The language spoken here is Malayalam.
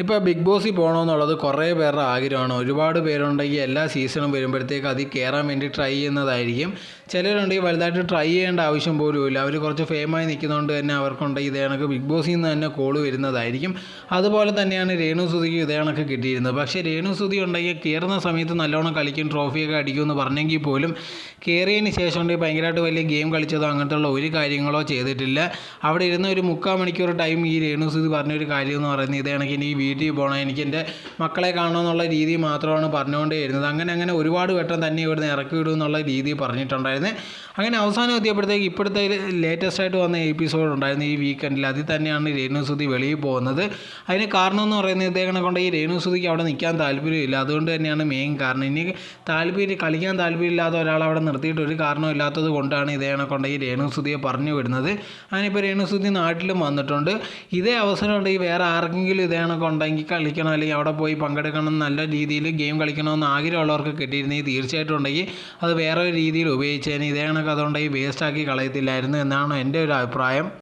ഇപ്പോൾ ബിഗ് ബോസിൽ പോകണമെന്നുള്ളത് കുറേ പേരുടെ ആഗ്രഹമാണ്. ഒരുപാട് പേരുണ്ടെങ്കിൽ എല്ലാ സീസണും വരുമ്പോഴത്തേക്ക് അതിൽ കയറാൻ വേണ്ടി ട്രൈ ചെയ്യുന്നതായിരിക്കും. ചിലരുണ്ടെങ്കിൽ വലുതായിട്ട് ട്രൈ ചെയ്യേണ്ട ആവശ്യം പോലും ഇല്ല അവർ കുറച്ച് ഫേമായി നിൽക്കുന്നതുകൊണ്ട് തന്നെ അവർക്കുണ്ടെങ്കിൽ ഇതേ കണക്ക് ബിഗ് ബോസിൽ നിന്ന് തന്നെ കോൾ വരുന്നതായിരിക്കും. അതുപോലെ തന്നെയാണ് രേണു സുധിക്ക് ഇതേ കണക്ക് കിട്ടിയിരുന്നത്. പക്ഷേ രേണു സുധി ഉണ്ടെങ്കിൽ കയറുന്ന സമയത്ത് നല്ലോണം കളിക്കും ട്രോഫിയൊക്കെ അടിക്കുമെന്ന് പറഞ്ഞെങ്കിൽ പോലും കയറിയതിന് ശേഷം ഉണ്ടെങ്കിൽ ഭയങ്കരമായിട്ട് വലിയ ഗെയിം കളിച്ചതോ അങ്ങനത്തെയുള്ള ഒരു കാര്യങ്ങളോ ചെയ്തിട്ടില്ല. അവിടെ ഇരുന്ന ഒരു മുക്കാൽ മണിക്കൂർ ടൈം ഈ രേണു സുധി പറഞ്ഞൊരു കാര്യം എന്ന് പറയുന്നത് ഇതേ കണക്ക് എനിക്ക് വീട്ടിൽ പോകണം എനിക്ക് എന്റെ മക്കളെ കാണണമെന്നുള്ള രീതി മാത്രമാണ് പറഞ്ഞുകൊണ്ടേ ഇരുന്നത്. അങ്ങനെ അങ്ങനെ ഒരുപാട് വട്ടം തന്നെ ഇവിടുന്ന് ഇറക്കി വിടും എന്നുള്ള രീതി പറഞ്ഞിട്ടുണ്ടായിരുന്നു. അങ്ങനെ അവസാനം എത്തിയപ്പോഴത്തേക്ക് ഇപ്പോഴത്തെ ലേറ്റസ്റ്റ് ആയിട്ട് വന്ന എപ്പിസോഡ് ഉണ്ടായിരുന്നു ഈ വീക്കെൻഡിൽ അതിൽ തന്നെയാണ് രേണു സുധി വെളിയിൽ പോകുന്നത്. അതിന് കാരണം എന്ന് പറയുന്നത് ഇദ്ദേഹം കൊണ്ട് ഈ രേണു സുധിക്ക് അവിടെ നിൽക്കാൻ താല്പര്യമില്ല. അതുകൊണ്ട് തന്നെയാണ് മെയിൻ കാരണം. ഇനി താല്പര്യം കളിക്കാൻ താല്പര്യമില്ലാത്ത ഒരാൾ അവിടെ നിർത്തിയിട്ട് ഒരു കാരണമില്ലാത്തത് കൊണ്ടാണ് ഇദ്ദേഹം കൊണ്ട് ഈ രേണു സുധിയെ പറഞ്ഞു വിടുന്നത്. അങ്ങനെയിപ്പോൾ രേണു സുധി നാട്ടിലും വന്നിട്ടുണ്ട്. ഇതേ അവസരം ഉണ്ടെങ്കിൽ വേറെ ആർക്കെങ്കിലും ഇതേണൊക്കെ ഉണ്ടെങ്കിൽ കളിക്കണം അല്ലെങ്കിൽ അവിടെ പോയി പങ്കെടുക്കണം നല്ല രീതിയിൽ ഗെയിം കളിക്കണമെന്ന് ആഗ്രഹമുള്ളവർക്ക് കിട്ടിയിരുന്നെങ്കിൽ തീർച്ചയായിട്ടും ഉണ്ടെങ്കിൽ അത് വേറെ രീതിയിൽ ഉപയോഗിച്ചേനെ ഇതേ കണക്ക് അതുകൊണ്ടെങ്കിൽ വേസ്റ്റാക്കി കളയത്തില്ലായിരുന്നു എന്നാണ് എന്റെ ഒരു അഭിപ്രായം.